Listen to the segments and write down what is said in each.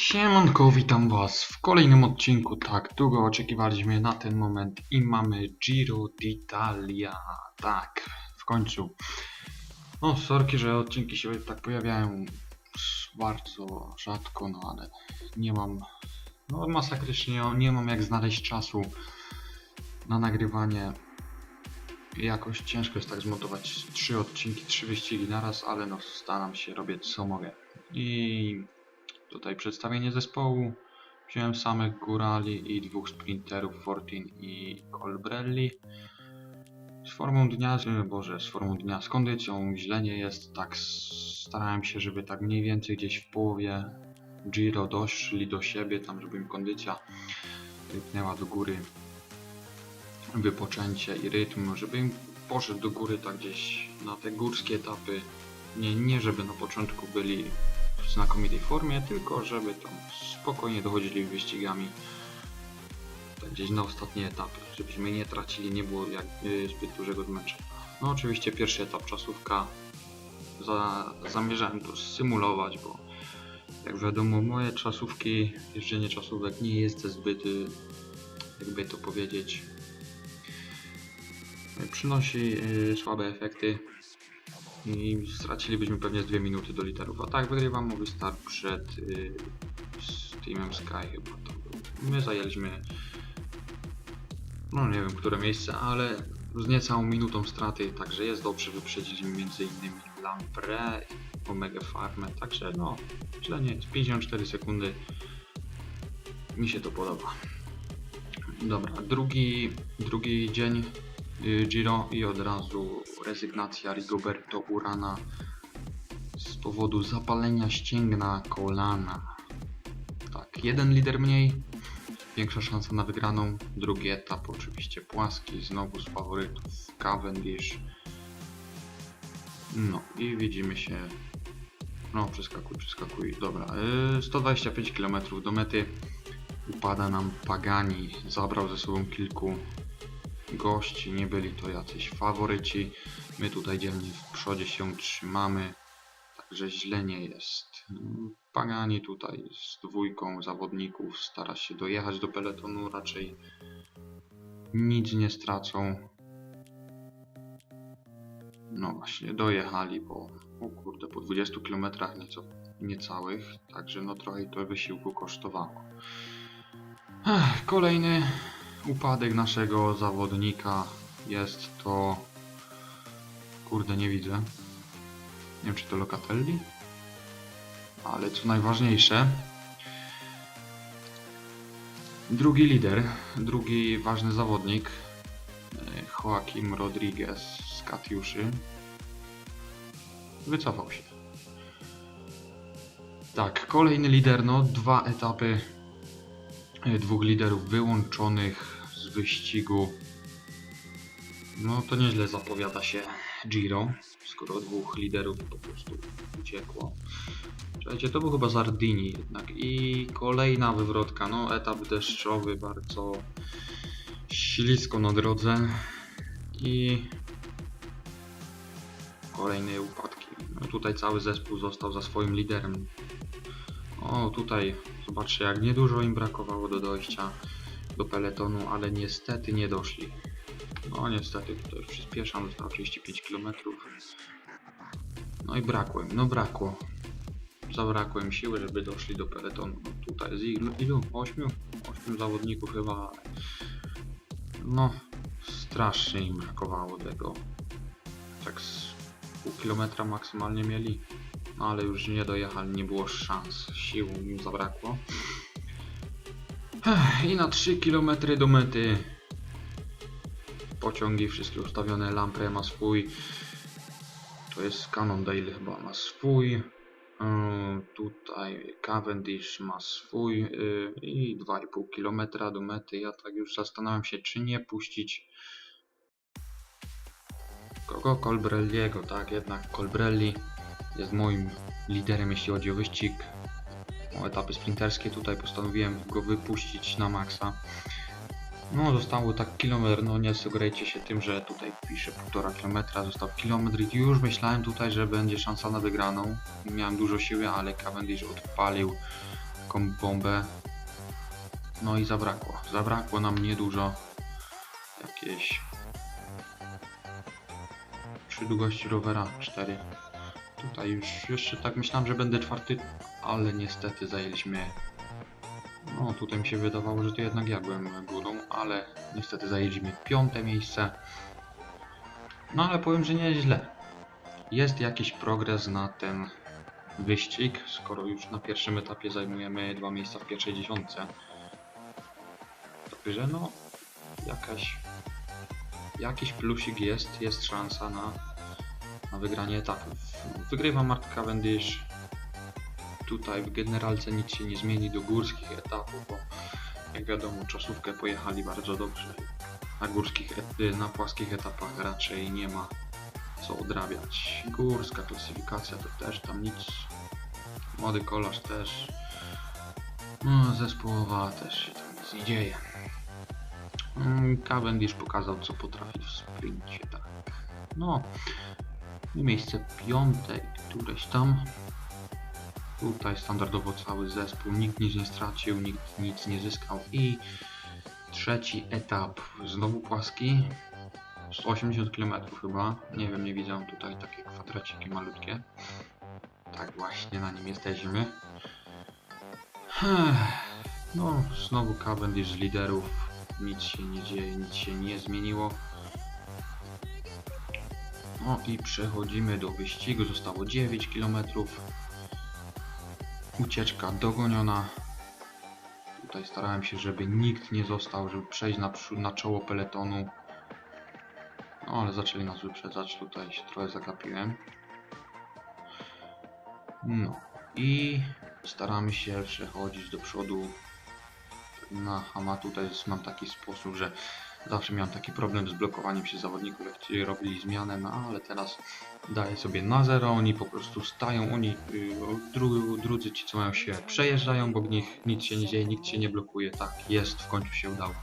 Siemanko, witam was w kolejnym odcinku. Tak, długo oczekiwaliśmy na ten moment i mamy Giro d'Italia. Tak, w końcu. No, sorki, że odcinki się tak pojawiają bardzo rzadko, no ale nie mam, no masakrycznie nie mam jak znaleźć czasu na nagrywanie. Jakoś ciężko jest tak zmontować trzy odcinki, trzy wyścigi naraz, ale no staram się, robię co mogę. I Tutaj przedstawienie zespołu. Wziąłem samych górali i dwóch sprinterów, Fortin i Colbrelli. Z formą dnia, boże, z formą dnia, z kondycją źle nie jest, tak starałem się, żeby tak mniej więcej gdzieś w połowie Giro doszli do siebie, tam żeby im kondycja rypnęła do góry, wypoczęcie i rytm, żeby im poszedł do góry tak gdzieś na te górskie etapy. Nie, nie żeby na początku byli w znakomitej formie, tylko żeby tam spokojnie dochodzili wyścigami. Gdzieś na ostatnie etapy, żebyśmy nie tracili, nie było jak, y, zbyt dużego zmęczenia. No oczywiście pierwszy etap czasówka. Za, zamierzałem to symulować, bo jak wiadomo moje czasówki, jeżdżenie czasówek nie jest zbyt, y, jakby to powiedzieć, przynosi y, słabe efekty i stracilibyśmy pewnie z 2 minuty do literów. A tak wygrywam mój start przed y, z Teamem Sky chyba to. My zajęliśmy no nie wiem które miejsce, ale z niecałą minutą straty, także jest dobrze. Wyprzedziliśmy między innymi Lampre, Omega Farmę, także no źle nie jest. 54 sekundy. Mi się to podoba. Dobra, drugi, drugi dzień Giro i od razu rezygnacja Rigoberto Urana z powodu zapalenia ścięgna kolana. Tak, jeden lider mniej, większa szansa na wygraną. Drugi etap oczywiście płaski, znowu z faworytów Cavendish. No i widzimy się. No, przeskakuj, przeskakuj. Dobra, y, 125 km do mety. Upada nam Pagani, zabrał ze sobą kilku gości, nie byli to jacyś faworyci. My tutaj dzielnie w przodzie się trzymamy, także źle nie jest. Pagani tutaj z dwójką zawodników stara się dojechać do peletonu, raczej nic nie stracą. No właśnie, dojechali po, o kurde, po 20 km nieco, niecałych, także no trochę to wysiłku kosztowało. Ech, kolejny upadek naszego zawodnika jest to. Kurde, nie widzę. Nie wiem, czy to Locatelli? Ale co najważniejsze. Drugi lider, drugi ważny zawodnik, e, Joaquim Rodriguez z Katiuszy, wycofał się. Tak, kolejny lider, no dwa etapy dwóch liderów wyłączonych z wyścigu. No to nieźle zapowiada się Giro, skoro dwóch liderów po prostu uciekło. Słuchajcie, to był chyba Zardini jednak. I kolejna wywrotka, no etap deszczowy, bardzo ślisko na drodze. I kolejne upadki. No tutaj cały zespół został za swoim liderem. O, tutaj zobaczcie, jak niedużo im brakowało do dojścia do peletonu, ale niestety nie doszli. No niestety, tutaj przyspieszam, zostało 35 km. No i brakło im, no brakło. Zabrakło im siły, żeby doszli do peletonu. No tutaj z ilu? ilu? 8? 8 zawodników chyba. No, strasznie im brakowało tego. Tak z pół kilometra maksymalnie mieli. No ale już nie dojechali, nie było szans, sił im zabrakło. I na 3 km do mety pociągi wszystkie ustawione, Lampre ma swój, to jest Cannondale chyba ma swój, yy, tutaj Cavendish ma swój yy, i 2,5 km do mety. Ja tak już zastanawiam się, czy nie puścić kogo? Colbrelliego, tak, jednak Colbrelli jest moim liderem, jeśli chodzi o wyścig. O etapy sprinterskie tutaj postanowiłem go wypuścić na maksa. No, zostało tak kilometr, no nie sugerujcie się tym, że tutaj pisze półtora kilometra, został kilometr i już myślałem tutaj, że będzie szansa na wygraną. Miałem dużo siły, ale Cavendish odpalił lekką bombę. No i zabrakło. Zabrakło nam niedużo. Jakieś... Przy długości rowera 4. Tutaj już jeszcze tak myślałem, że będę czwarty, ale niestety zajęliśmy... No tutaj mi się wydawało, że to jednak ja byłem górą, ale niestety zajęliśmy piąte miejsce. No ale powiem, że nie jest źle. Jest jakiś progres na ten wyścig, skoro już na pierwszym etapie zajmujemy dwa miejsca w pierwszej dziesiątce. Także no, jakaś, jakiś plusik jest, jest szansa na wygranie etapów. Wygrywa Mark Cavendish. Tutaj w generalce nic się nie zmieni do górskich etapów, bo jak wiadomo czasówkę pojechali bardzo dobrze. Na górskich, et- na płaskich etapach raczej nie ma co odrabiać. Górska klasyfikacja to też tam nic. Młody kolarz też. No, zespołowa też się tam nic nie dzieje. Mm, Cavendish pokazał co potrafi w sprincie, tak. No, miejsce piąte, któreś tam. Tutaj standardowo cały zespół, nikt nic nie stracił, nikt nic nie zyskał i trzeci etap, znowu płaski, 180 km chyba. Nie wiem, nie widzę tutaj takie kwadraciki malutkie. Tak właśnie na nim jesteśmy. No, znowu Cavendish z liderów. Nic się nie dzieje, nic się nie zmieniło. No i przechodzimy do wyścigu. Zostało 9 km. Ucieczka dogoniona. Tutaj starałem się, żeby nikt nie został, żeby przejść na, przód, na czoło peletonu. No ale zaczęli nas wyprzedzać, tutaj się trochę zagapiłem. No i staramy się przechodzić do przodu na Hama. Tutaj mam taki sposób, że zawsze miałem taki problem z blokowaniem się zawodników, jak robili zmianę, no ale teraz daję sobie na zero, oni po prostu stają, oni yy, dru, drudzy ci co mają się przejeżdżają, bo w nich nic się nie dzieje, nikt się nie blokuje, tak jest, w końcu się udało.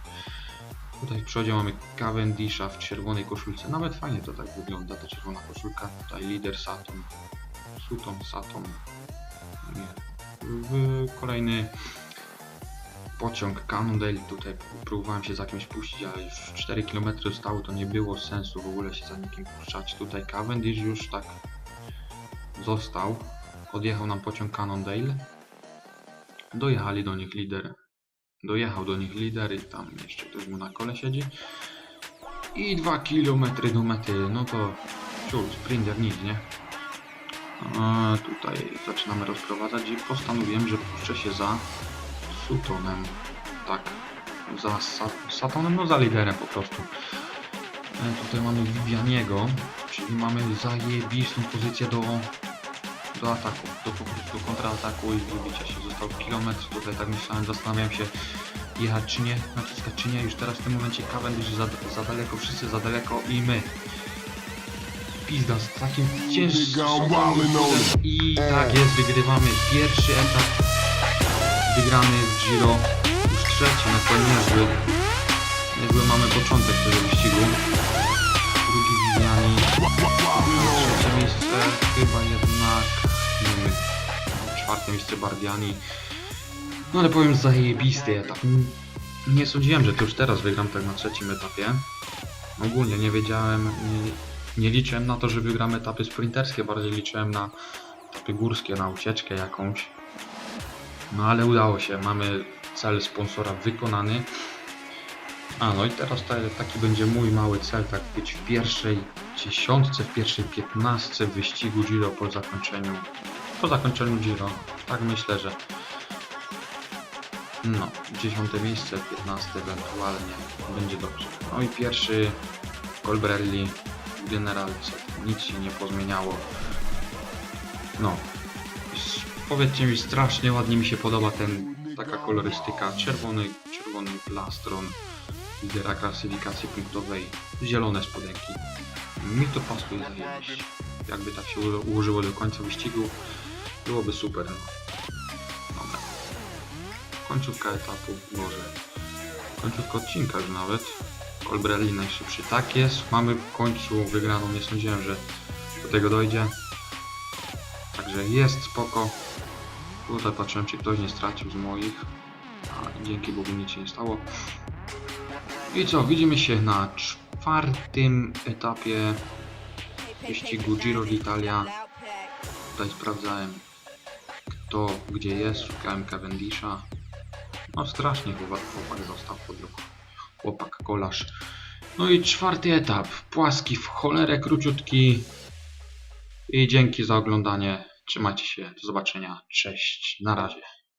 Tutaj w przodzie mamy Cavendisha w czerwonej koszulce. Nawet fajnie to tak wygląda, ta czerwona koszulka. Tutaj lider Saturn. Sutton, Saturn. Nie. W kolejny pociąg Cannondale. Tutaj próbowałem się za kimś puścić, ale już 4 km stało, to nie było sensu w ogóle się za nikim puszczać. Tutaj Cavendish już tak został. Odjechał nam pociąg Cannondale. Dojechali do nich lider Dojechał do nich lider i tam jeszcze ktoś mu na kole siedzi. I 2 km do mety, no to ciul, sprint jak nic, nie? A tutaj zaczynamy rozprowadzać i postanowiłem, że puszczę się za Sutonem. Tak, za Sa Satonem, no za liderem po prostu. E, tutaj mamy Vivianiego, czyli mamy zajebistą pozycję do do ataku, do, prostu kontrataku i wybicia się. Został kilometr, tutaj tak myślałem, zastanawiałem się jechać czy nie, naciskać czy nie. Już teraz w tym momencie Cavendish za, za daleko, wszyscy za daleko i my. Pizda z takim ciężkim i tak jest, wygrywamy pierwszy etap wygrany w Giro, już trzeci, no to niezły, niezły mamy początek tego wyścigu. Drugi Viviani, trzecie miejsce chyba jednak nie wiem, czwarte miejsce Bardiani. No ale powiem zajebisty etap. Nie sądziłem, że to już teraz wygram tak na trzecim etapie. Ogólnie nie wiedziałem, nie, nie liczyłem na to, że wygram etapy sprinterskie, bardziej liczyłem na etapy górskie, na ucieczkę jakąś. No ale udało się, mamy cel sponsora wykonany. A no i teraz ta, taki będzie mój mały cel, tak być w pierwszej dziesiątce, w pierwszej piętnastce wyścigu Giro po zakończeniu, po zakończeniu Giro. Tak myślę, że no, dziesiąte miejsce, piętnaste ewentualnie będzie dobrze. No i pierwszy Colbrelli generalce, nic się nie pozmieniało. No, powiedzcie mi, strasznie ładnie mi się podoba ten, taka kolorystyka, czerwony, czerwony plastron lidera klasyfikacji punktowej, zielone spodenki. Mi to pasuje zajebiście. Jakby tak się uło- ułożyło do końca wyścigu, byłoby super. Dobra. Końcówka etapu, może końcówka odcinka już nawet. Colbrelli najszybszy. Tak jest, mamy w końcu wygraną. Nie sądziłem, że do tego dojdzie. Także jest spoko. Tutaj patrzyłem, czy ktoś nie stracił z moich. A dzięki Bogu nic się nie stało. I co, widzimy się na czwartym etapie wyścigu Giro d'Italia. Tutaj sprawdzałem kto gdzie jest, szukałem Cavendisha. No strasznie chłopak, chłopak został pod ruch. Chłopak kolarz. No i czwarty etap. Płaski w cholerę, króciutki. I dzięki za oglądanie. Trzymajcie się. Do zobaczenia. Cześć. Na razie.